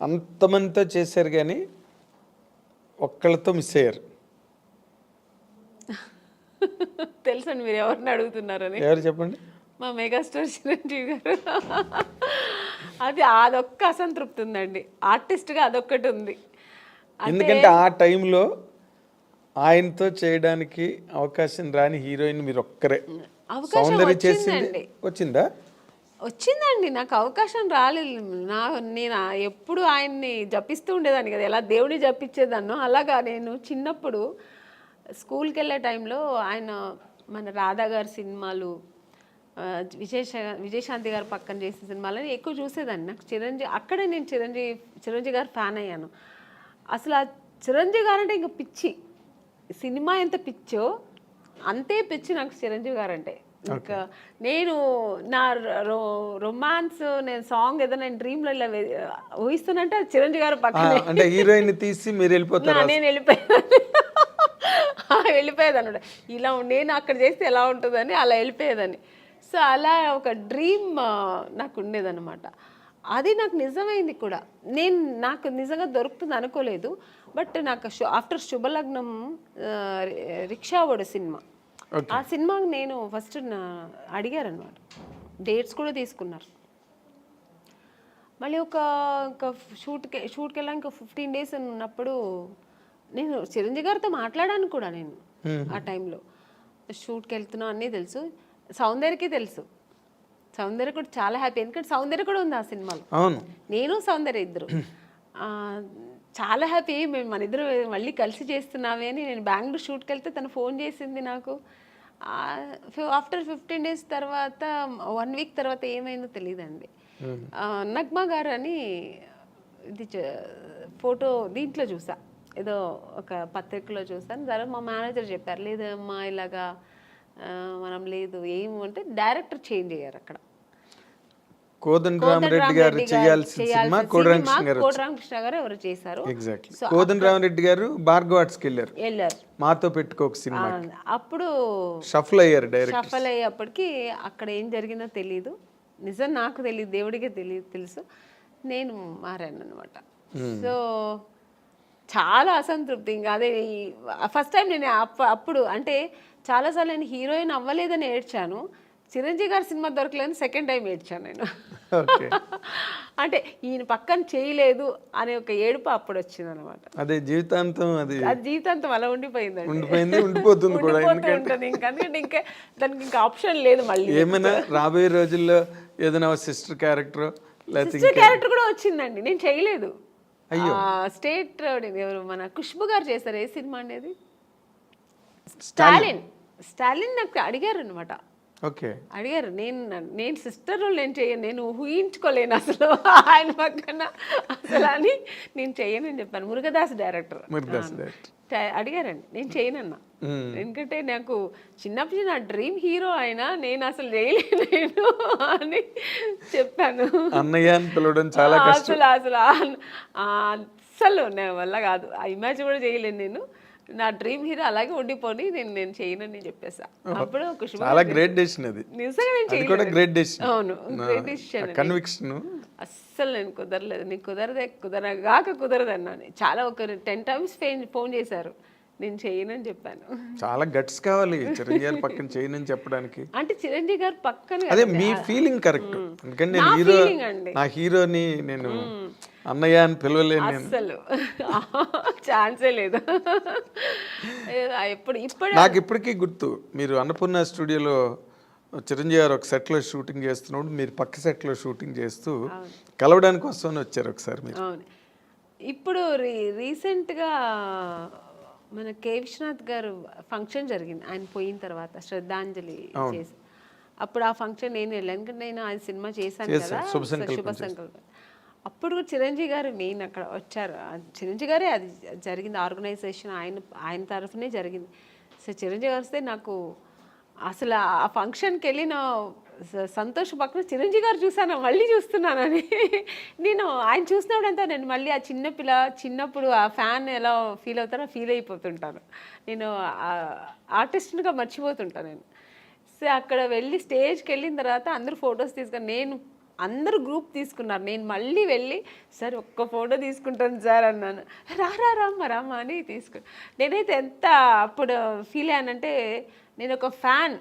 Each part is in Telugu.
అంతమందితో చేశారు కానీ ఒక్కళ్ళతో మిస్ అయ్యారు. తెలుసండి మీరు ఎవరిని అడుగుతున్నారని. ఎవరు చెప్పండి? మా మెగాస్టార్ చిరంజీవి గారు. అది అదొక్క అసంతృప్తి ఉందండి. ఆర్టిస్ట్గా అదొక్కటి ఉంది. ఎందుకంటే ఆ టైంలో ఆయనతో చేయడానికి అవకాశం రాని హీరోయిన్ మీరు ఒక్కరే. సౌందర్య చేసింది. వచ్చిందా? వచ్చిందండి నాకు అవకాశం రాలేదు. నా నేను ఎప్పుడు ఆయన్ని జపిస్తూ ఉండేదాన్ని కదా ఎలా దేవుడిని జపించేదాన్నో అలాగా నేను చిన్నప్పుడు స్కూల్కి వెళ్ళే టైంలో ఆయన మన రాధా గారి సినిమాలు విజయశ విజయశాంతి గారు పక్కన చేసిన సినిమాలని ఎక్కువ చూసేదాన్ని. నాకు చిరంజీవి అక్కడే నేను చిరంజీవి చిరంజీవి గారు ఫ్యాన్ అయ్యాను. అసలు ఆ చిరంజీవి గారు అంటే ఇంకా పిచ్చి. సినిమా ఎంత పిచ్చో అంతే పిచ్చి నాకు చిరంజీవి గారు అంటే ఇంకా నేను నా రొ- రొమాన్స్ నేను సాంగ్ ఏదైనా డ్రీమ్లో ఇలా వే- ఊహిస్తున్నంటే అది చిరంజీవి గారు పక్కనే. అంటే హీరోయిన్ తీసి మీరు వెళ్ళిపోతారు నేను వెళ్ళిపోయేదాన్ని. వెళ్ళిపోయేదాన్ని. ఇలా నేను అక్కడ చేస్తే ఎలా ఉంటుందని అలా వెళ్ళిపోయేదాన్ని. సో అలా ఒక డ్రీమ్ నాకు ఉండేదన్నమాట. అది నాకు నిజమైంది కూడా. నేను నాకు నిజంగా దొరుకుతుంది అనుకోలేదు. బట్ నాకు ఆఫ్టర్ శుభలగ్నం రిక్షావోడు సినిమా. ఆ సినిమాకి నేను ఫస్ట్ అడిగారనమాట డేట్స్ కూడా తీసుకున్నారు. మళ్ళీ ఒక ఒక షూట్కి షూట్కి వెళ్ళాక ఇంకా ఫిఫ్టీన్ డేస్ ఉన్నప్పుడు నేను చిరంజీవి గారితో మాట్లాడాను కూడా నేను ఆ టైంలో. షూట్కి వెళ్తున్నా అన్నీ తెలుసు. సౌందర్యకి తెలుసు. సౌందర్య కూడా చాలా హ్యాపీ. ఎందుకంటే సౌందర్య కూడా ఉంది ఆ సినిమాలో. అవును. నేను సౌందర్య ఇద్దరు. చాలా హ్యాపీ మేము మన ఇద్దరు మళ్ళీ కలిసి చేస్తున్నామే అని నేను బెంగళూరు షూట్కి వెళ్తే తను ఫోన్ చేసింది నాకు. ఆఫ్టర్ ఫిఫ్టీన్ డేస్ తర్వాత వన్ వీక్ తర్వాత ఏమైందో తెలియదండి నగ్మా గారు అని ఇది ఫోటో దీంట్లో చూసా. ఏదో ఒక పత్రికలో చూసాను తర్వాత మా మేనేజర్ చెప్పారు లేదమ్మా ఇలాగా మనం లేదు ఏం అంటే డైరెక్టర్ చేంజ్ అయ్యారు అక్కడ. కోదండ రామరెడ్డి గారు చేయాల్సిన సినిమా కోడరామకృష్ణ గారు ఎవరు చేశారు? ఎగ్జాక్ట్లీ కోదండ రామరెడ్డి గారు భార్గవ ఆర్ట్స్కి వెళ్ళారు. వెళ్ళారు. మాతో పెట్టుకోక సినిమా. అప్పుడు షఫల్ అయ్యారు డైరెక్ట్ షఫల్ అయ్యేప్పటికి అక్కడ ఏం జరిగిందో తెలియదు నిజం నాకు తెలియదు దేవుడికే తెలియదు తెలుసు. నేను మారాను అనమాట సో చాలా అసంతృప్తి. ఇంకా అదే ఫస్ట్ టైం నేను అప్ప- అప్పుడు అంటే చాలాసార్లు నేను హీరోయిన్ అవ్వలేదని ఏడ్చాను. చిరంజీవి గారి సినిమా దొరకలేదని సెకండ్ టైం ఏడ్చాను నేను. అంటే ఈయన పక్కన చేయలేదు అనే ఒక ఏడుపు అప్పుడు వచ్చింది అనమాట అదే జీవితాంతం అది జీవితాంతం అలా ఉండిపోయిందండి. ఉండిపోయింది ఉండిపోతుంది కూడా ఉంటుంది ఇంకా. ఇంకా దానికి ఇంకా ఆప్షన్ లేదు మళ్ళీ. ఏమైనా రాబోయే రోజుల్లో ఏదైనా సిస్టర్ క్యారెక్టర్ సిస్టర్ క్యారెక్టర్ కూడా వచ్చిందండి. నేను చేయలేదు. స్టేట్ ఎవరు? మన ఖుష్బు గారు చేశారు ఏ సినిమా అనేది స్టాలిన్. స్టాలిన్. నాకు అడిగారు అనమాట ఓకే. అడిగారు నేను నేను సిస్టర్ నేను చేయను నేను ఊహించుకోలేను అసలు ఆయన పక్కన అసలు అని నేను చేయనని చెప్పాను. మురుగదాస్ డైరెక్టర్. అడిగారండి నేను చేయనన్నా ఎందుకంటే నాకు చిన్నప్పటి నా డ్రీమ్ హీరో అయినా నేను అసలు చేయలేను అని చెప్పాను. అన్నయ్య అని పిలవడం చాలా అసలు అసలు అస్సలు నా వల్ల కాదు. ఆ ఇమాజిన్ కూడా చేయలేను నేను. నా డ్రీమ్ హీరో అలాగే ఉండిపోని నేను నేను చేయనని చెప్పేసా. అప్పుడు చాలా గ్రేట్ డెసిషన్ అది. నిజంగా నేను కూడా గ్రేట్ డెసిషన్ అవును గ్రేట్ డిసిషన్ కన్విక్షన్ అస్సలు నేను కుదరలేదు. నీకు కుదరదే కుదరగాక కుదరదు అన్నాను చాలా ఒక టెన్ టైమ్స్ ఫోన్ చేశారు. నేను చేయనని చెప్పాను. చాలా గట్స్ కావాలి చిరంజీవి గారి పక్కన చేయనని చెప్పడానికి. అంటే చిరంజీవి గారు పక్కన అదే మీ ఫీలింగ్ కరెక్ట్ ఎందుకంటే హీరో. నా హీరోని నేను అన్నయ్య అని పిలవలేను నేను. అస్సలు. ఛాన్సే లేదు. ఎప్పుడు ఇప్పుడు నాకు ఇప్పటికీ గుర్తు మీరు అన్నపూర్ణ స్టూడియోలో చిరంజీవి గారు ఒక సెట్లో షూటింగ్ చేస్తున్నప్పుడు మీరు పక్క సెట్లో షూటింగ్ చేస్తూ కలవడానికి వస్తామని వచ్చారు ఒకసారి మీరు. ఇప్పుడు రీ రీసెంట్గా మన కే. విశ్వనాథ్ గారు ఫంక్షన్ జరిగింది. ఆయన పోయిన తర్వాత శ్రద్ధాంజలి చేసి. అప్పుడు ఆ ఫంక్షన్ నేను వెళ్ళాను. ఎందుకంటే నేను ఆ సినిమా చేశాను కదా. శుభ సంకల్పం అప్పుడు కూడా చిరంజీవి గారు మెయిన్ అక్కడ వచ్చారు. చిరంజీవి గారే అది జరిగింది. ఆర్గనైజేషన్ ఆయన ఆయన తరఫునే జరిగింది. సో చిరంజీవి గారు వస్తే నాకు అసలు ఆ ఫంక్షన్కి వెళ్ళిన స- సంతోష్ పక్కన చిరంజీవి గారు చూసాను మళ్ళీ చూస్తున్నానని. నేను ఆయన చూసినప్పుడంతా నేను మళ్ళీ ఆ చిన్న పిల్ల చిన్నప్పుడు ఆ ఫ్యాన్ ఎలా ఫీల్ అవుతారో ఫీల్ అయిపోతుంటాను. నేను ఆర్టిస్ట్గా మర్చిపోతుంటాను నేను. సో అక్కడ వెళ్ళి స్టేజ్కి వెళ్ళిన తర్వాత అందరూ ఫొటోస్ తీసుకొని నేను అందరూ గ్రూప్ తీసుకున్నారు. నేను మళ్ళీ వెళ్ళి సార్ ఒక్క ఫోటో తీసుకుంటాను సార్ అన్నాను. రారా రా రామ్మ రామ్మ అని తీసుకు నేనైతే ఎంత అప్పుడు ఫీల్ అయ్యానంటే నేను ఒక ఫ్యాన్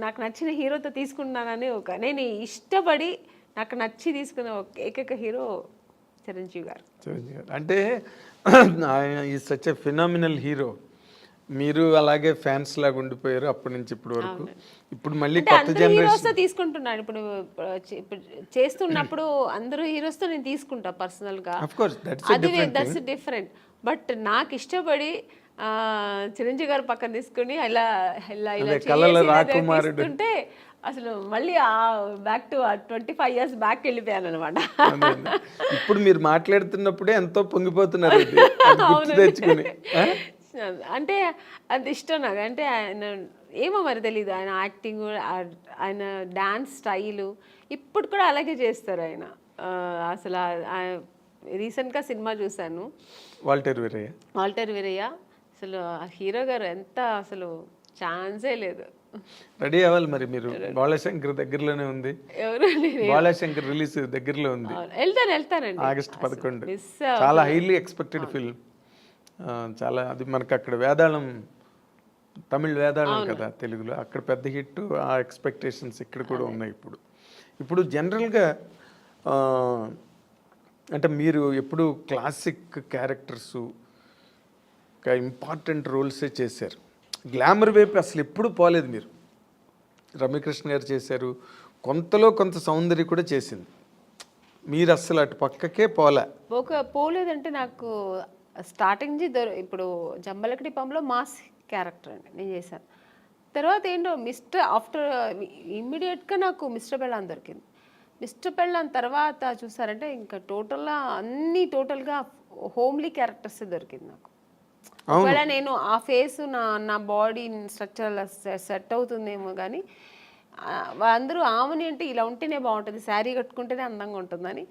నాకు నచ్చిన హీరోతో తీసుకున్నానని ఒక నేను ఇష్టపడి నాకు నచ్చి తీసుకున్న ఒక ఏకైక హీరో చిరంజీవి గారు. చిరంజీవి గారు. అంటే ఆయన ఈ సచ్ ఎ ఫినామినల్ హీరో. మీరు అలాగే ఫ్యాన్స్ లాగా ఉండిపోయారు అప్పటి నుంచి ఇప్పటి వరకు. ఇప్పుడు మళ్ళీ కొత్త జనరేషన్ తీసుకుంటున్నాను ఇప్పుడు చేస్తున్నప్పుడు అందరూ హీరోస్తో నేను తీసుకుంటా కోర్స్ దట్స్ అది దట్స్ డిఫరెంట్ బట్ నాకు ఇష్టపడి ఆ, చిరంజీవి గారు పక్కన తీసుకుని ఇలా ఇలా ఇలా. తీసుకుంటే అసలు మళ్ళీ ఆ back to twenty five years back వెళ్ళిపోయాను అనమాట ఇప్పుడు మీరు మాట్లాడుతున్నప్పుడే ఎంతో పొంగిపోతున్నారు తెచ్చుకుని? అంటే అది ఇష్టం నాకు. అంటే ఆయన ఏమో మరి తెలియదు ఆయన యాక్టింగ్ ఆయన డాన్స్ స్టైలు ఇప్పుడు కూడా అలాగే చేస్తారు ఆయన. అసలు రీసెంట్గా సినిమా చూశాను. వాల్టర్ వీరయ్య. వాల్టర్ వీరయ్య. అసలు హీరో గారు ఎంత అసలు ఛాన్సే లేదు. రెడీ అవ్వాలి మరి మీరు. బాలశంకర్ దగ్గరలోనే ఉంది. బాలశంకర్ రిలీజ్ దగ్గరలో ఉంది. వెళ్తాను వెళ్తానండి ఆగస్ట్ పదకొండు. చాలా హైలీ ఎక్స్పెక్టెడ్ ఫిల్మ్ చాలా అది మనకు అక్కడ వేదాళం తమిళ్ వేదాళం కదా తెలుగులో. అక్కడ పెద్ద హిట్ ఆ ఎక్స్పెక్టేషన్స్ ఇక్కడ కూడా ఉన్నాయి ఇప్పుడు. ఇప్పుడు జనరల్గా అంటే మీరు ఎప్పుడు క్లాసిక్ క్యారెక్టర్స్ ఇంపార్టెంట్ రోల్సే చేశారు. గ్లామర్ వైపు అసలు ఎప్పుడు పోలేదు మీరు. రమ్యకృష్ణ గారు చేశారు. కొంతలో కొంత సౌందర్య కూడా చేసింది. మీరు అస్సలు అటు పక్కకే పోలే. ఒక పోలేదంటే నాకు స్టార్టింగ్ నుంచి దొర ఇప్పుడు జంబలకడి పంలో మాస్ క్యారెక్టర్ అండి నేను చేశాను. తర్వాత ఏంటో మిస్టర్ ఆఫ్టర్ ఇమ్మీడియట్గా నాకు మిస్టర్ పెళ్ళాన్ దొరికింది. మిస్టర్ పెళ్ళాన్ తర్వాత చూసారంటే ఇంకా టోటల్గా అన్ని టోటల్గా హోమ్లీ క్యారెక్టర్స్ దొరికింది నాకు. ఒకవేళ నేను ఆ ఫేస్ నా నా బాడీ స్ట్రక్చర్ సెట్ అవుతుందేమో కానీ అందరూ ఆమెని అంటే ఇలా ఉంటేనే బాగుంటుంది శారీ కట్టుకుంటేనే అందంగా ఉంటుందని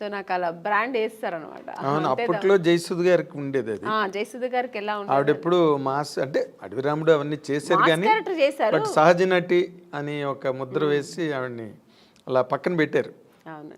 సో నాకు అలా బ్రాండ్ వేస్తారనమాట అవును అప్పట్లో జయసుద్ గారికి ఉండేది అది. జయసుధ గారికి ఎలా ఉంటుంది ఆవిడెప్పుడు మాస్ అంటే అడవిరాముడు అవన్నీ చేశారు కానీ చేశారు. బట్ సహజ నటి అని ఒక ముద్ర వేసి ఆవిడని అలా పక్కన పెట్టారు. అవును.